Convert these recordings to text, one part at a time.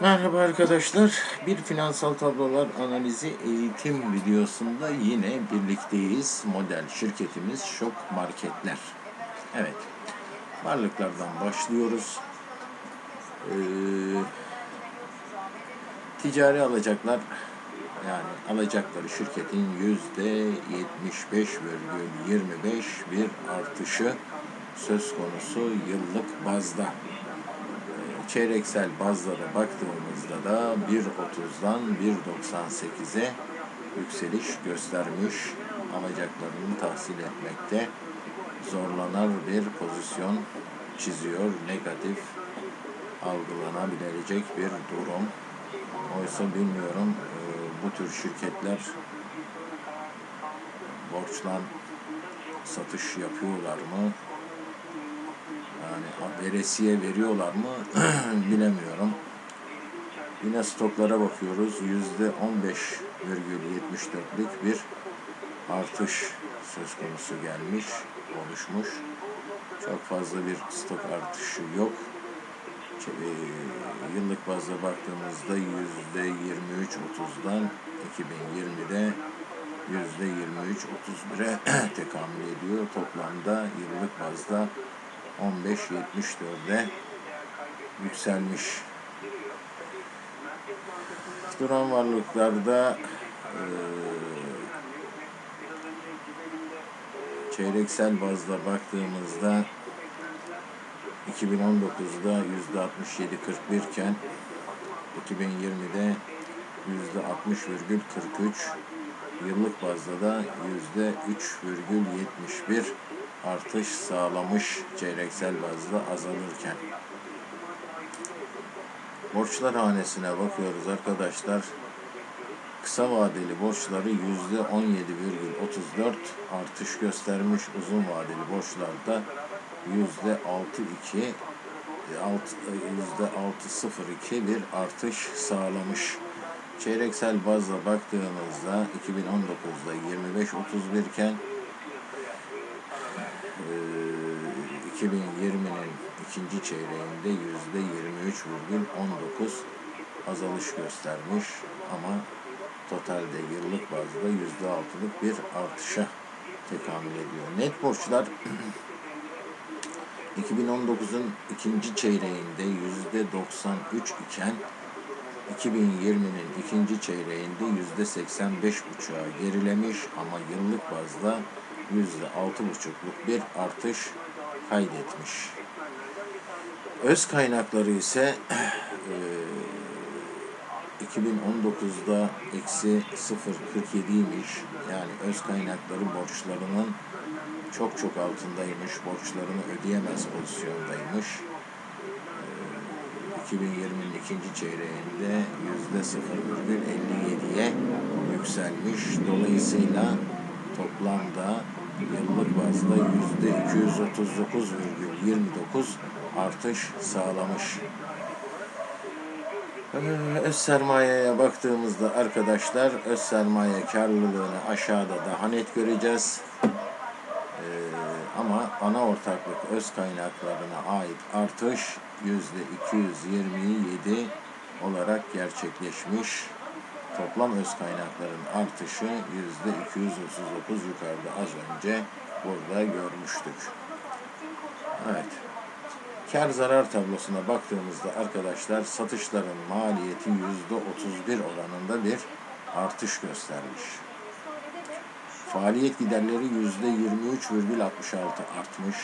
Merhaba arkadaşlar. Bir finansal tablolar analizi eğitim videosunda yine birlikteyiz. Model şirketimiz Şok Marketler. Evet. Varlıklardan başlıyoruz. Ee, ticari alacaklar yani alacakları şirketin yüzde 75,25 bir artışı söz konusu yıllık bazda çeyreksel bazda da baktığımızda da 1.30'dan 1.98'e yükseliş göstermiş alacaklarını tahsil etmekte zorlanar bir pozisyon çiziyor. Negatif algılanabilecek bir durum. Oysa bilmiyorum e, bu tür şirketler borçlan satış yapıyorlar mı? Veresiye veriyorlar mı bilemiyorum. Yine stoklara bakıyoruz. Yüzde 15,74'lük bir artış söz konusu gelmiş, oluşmuş. Çok fazla bir stok artışı yok. E, Yıllık bazda baktığımızda yüzde 23.30'dan 2020'de yüzde 23.31'e tekamül ediyor. Toplamda yıllık bazda 15.74'e yükselmiş. Duran varlıklarda eee, çeyreksel bazda baktığımızda 2019'da yüzde 67.41 iken 2020'de yüzde 60,43 yıllık bazda da yüzde 3,71 artış sağlamış çeyreksel bazda azalırken. Borçlar hanesine bakıyoruz arkadaşlar. Kısa vadeli borçları yüzde 17,34 artış göstermiş. Uzun vadeli borçlarda yüzde 6,2 yüzde 6,02 bir artış sağlamış. Çeyreksel bazda baktığımızda 2019'da 25,31 iken 2020'nin ikinci çeyreğinde yüzde 23,19 azalış göstermiş ama totalde yıllık bazda yüzde altılık bir artışa tekamül ediyor. Net borçlar 2019'un ikinci çeyreğinde yüzde 93 iken 2020'nin ikinci çeyreğinde yüzde 85 buçuğa gerilemiş ama yıllık bazda yüzde altı buçukluk bir artış kaydetmiş. Öz kaynakları ise eee, 2019'da eksi 0.47'ymiş. Yani öz kaynakları borçlarının çok çok altındaymış. Borçlarını ödeyemez pozisyondaymış. Eee, 2020'nin ikinci çeyreğinde yüzde 0,57'ye yükselmiş. Dolayısıyla toplamda yıllık bazda yüzde 239,29 artış sağlamış. Ee, Öz sermayeye baktığımızda arkadaşlar öz sermaye karlılığını aşağıda daha net göreceğiz. Ee, ama ana ortaklık öz kaynaklarına ait artış yüzde 227 olarak gerçekleşmiş. Toplam öz kaynakların artışı yüzde 239 yukarıda az önce burada görmüştük. Evet. Kar zarar tablosuna baktığımızda arkadaşlar satışların maliyeti yüzde 31 oranında bir artış göstermiş. Faaliyet giderleri yüzde 23,66 artmış.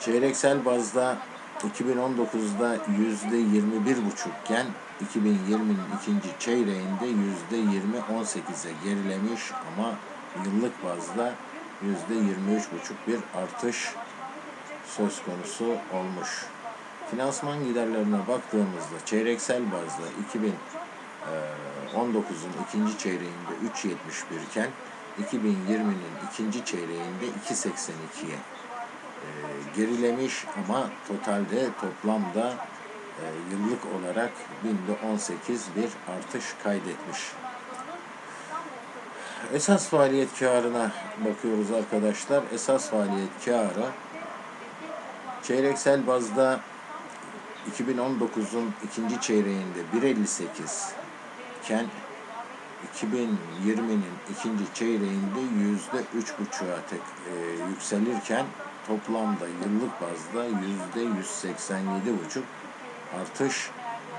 Çeyreksel bazda 2019'da yüzde 21 buçukken 2020'nin ikinci çeyreğinde yüzde 20-18'e gerilemiş ama yıllık bazda yüzde 23 buçuk bir artış söz konusu olmuş. Finansman giderlerine baktığımızda çeyreksel bazda 2019'un ikinci çeyreğinde 3.71 iken 2020'nin ikinci çeyreğinde 2.82'ye e, gerilemiş ama totalde toplamda e, yıllık olarak binde 18 bir artış kaydetmiş. Esas faaliyet karına bakıyoruz arkadaşlar. Esas faaliyet karı çeyreksel bazda 2019'un ikinci çeyreğinde 1.58 iken 2020'nin ikinci çeyreğinde yüzde üç buçuğa tek e, yükselirken toplamda yıllık bazda yüzde 187 buçuk artış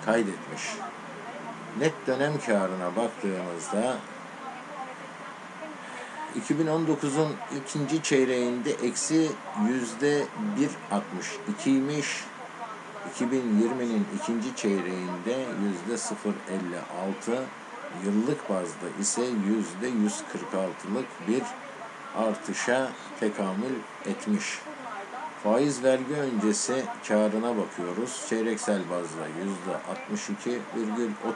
kaydetmiş. Net dönem karına baktığımızda 2019'un ikinci çeyreğinde eksi yüzde 1.62'ymiş. 2020'nin ikinci çeyreğinde yüzde 0.56, yıllık bazda ise yüzde 146'lık bir artışa tekamül etmiş. Faiz vergi öncesi karına bakıyoruz. Çeyreksel bazda yüzde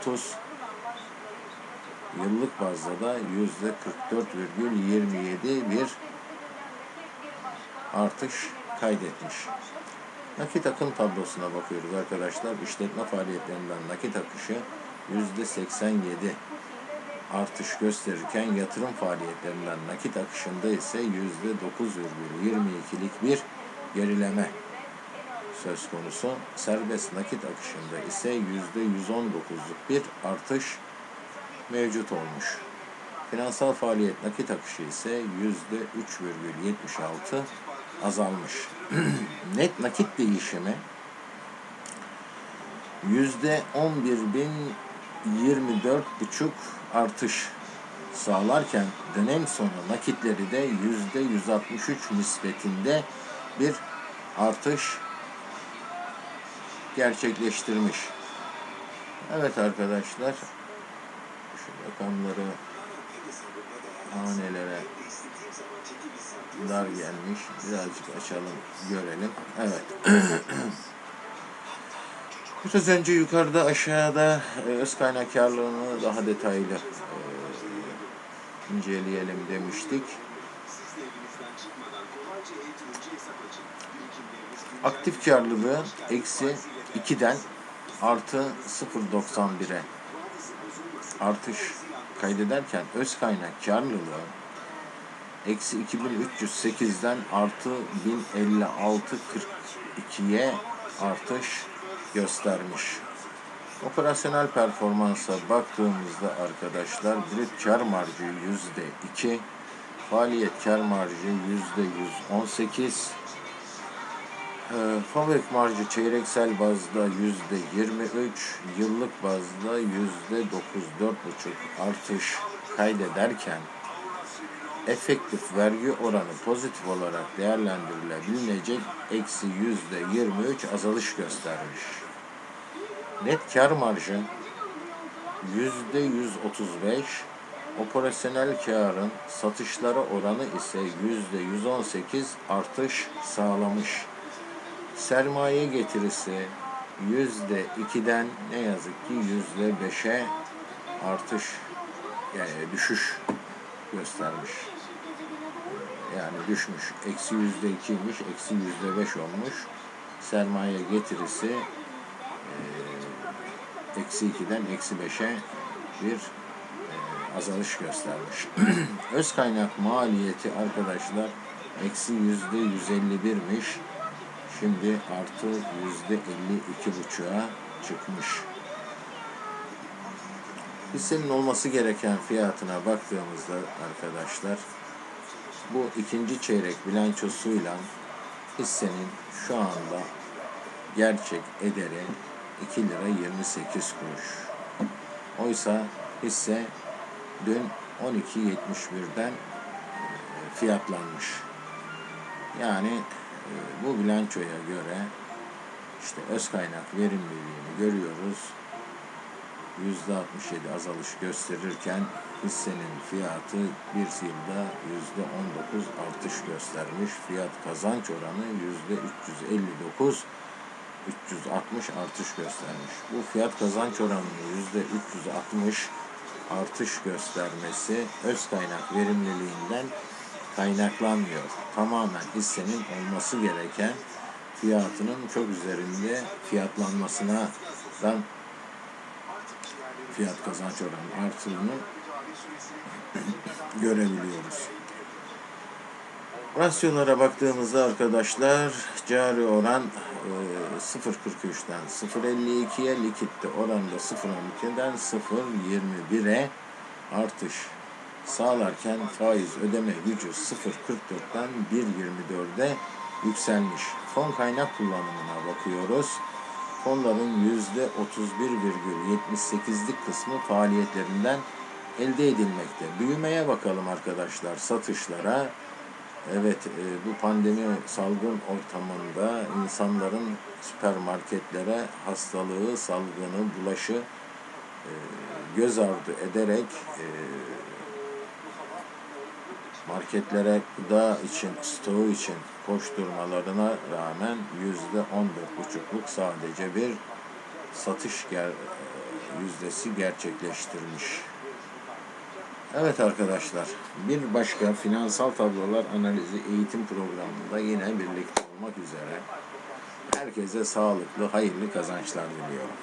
62,30, yıllık bazda da yüzde 44,27 bir artış kaydetmiş. Nakit akım tablosuna bakıyoruz arkadaşlar. İşletme faaliyetlerinden nakit akışı yüzde 87 artış gösterirken yatırım faaliyetlerinden nakit akışında ise %9,22'lik bir gerileme söz konusu. Serbest nakit akışında ise %119'luk bir artış mevcut olmuş. Finansal faaliyet nakit akışı ise %3,76 azalmış. Net nakit değişimi %11.000 24,5 artış sağlarken dönem sonu nakitleri de %163 nispetinde bir artış gerçekleştirmiş. Evet arkadaşlar şu rakamları hanelere dar gelmiş. Birazcık açalım görelim. Evet. Biraz önce yukarıda aşağıda e, öz kaynakkarlığını daha detaylı e, inceleyelim demiştik. Aktif karlılığı eksi 2'den artı 0.91'e artış kaydederken öz kaynak karlılığı eksi 2308'den artı 1056.42'ye artış göstermiş. Operasyonel performansa baktığımızda arkadaşlar brüt kar marjı yüzde 2, faaliyet kar marjı yüzde 118, e, fabrik marjı çeyreksel bazda yüzde 23, yıllık bazda yüzde 9,4,5 artış kaydederken efektif vergi oranı pozitif olarak değerlendirilebilecek eksi yüzde 23 azalış göstermiş. Net kar marjı yüzde 135, operasyonel karın satışlara oranı ise yüzde 118 artış sağlamış. Sermaye getirisi yüzde 2'den ne yazık ki yüzde 5'e artış yani düşüş göstermiş. Yani düşmüş. Eksi yüzde ikiymiş, eksi yüzde beş olmuş. Sermaye getirisi e, eksi ikiden eksi beşe bir e, azalış göstermiş. Öz kaynak maliyeti arkadaşlar eksi yüzde yüz elli birmiş. Şimdi artı yüzde elli iki buçuğa çıkmış hissenin olması gereken fiyatına baktığımızda arkadaşlar bu ikinci çeyrek bilançosuyla hissenin şu anda gerçek ederi 2 lira 28 kuruş. Oysa hisse dün 12.71'den fiyatlanmış. Yani e, bu bilançoya göre işte öz kaynak verimliliğini görüyoruz. %67 azalış gösterirken hissenin fiyatı bir yılda %19 artış göstermiş. Fiyat kazanç oranı %359 360 artış göstermiş. Bu fiyat kazanç oranının %360 artış göstermesi öz kaynak verimliliğinden kaynaklanmıyor. Tamamen hissenin olması gereken fiyatının çok üzerinde fiyatlanmasına fiyat kazanç oranı artığını görebiliyoruz. Rasyolara baktığımızda arkadaşlar cari oran e, 0.43'ten 0.52'ye likitte oranda 0.12'den 0.21'e artış sağlarken faiz ödeme gücü 0.44'ten 1.24'e yükselmiş. Fon kaynak kullanımına bakıyoruz. Fonların %31,78'lik kısmı faaliyetlerinden elde edilmekte. Büyümeye bakalım arkadaşlar satışlara. Evet e, bu pandemi salgın ortamında insanların süpermarketlere hastalığı, salgını, bulaşı e, göz ardı ederek e, marketlere gıda için, stoğu için koşturmalarına rağmen yüzde on dört buçukluk sadece bir satış ger yüzdesi gerçekleştirmiş. Evet arkadaşlar, bir başka finansal tablolar analizi eğitim programında yine birlikte olmak üzere herkese sağlıklı, hayırlı kazançlar diliyorum.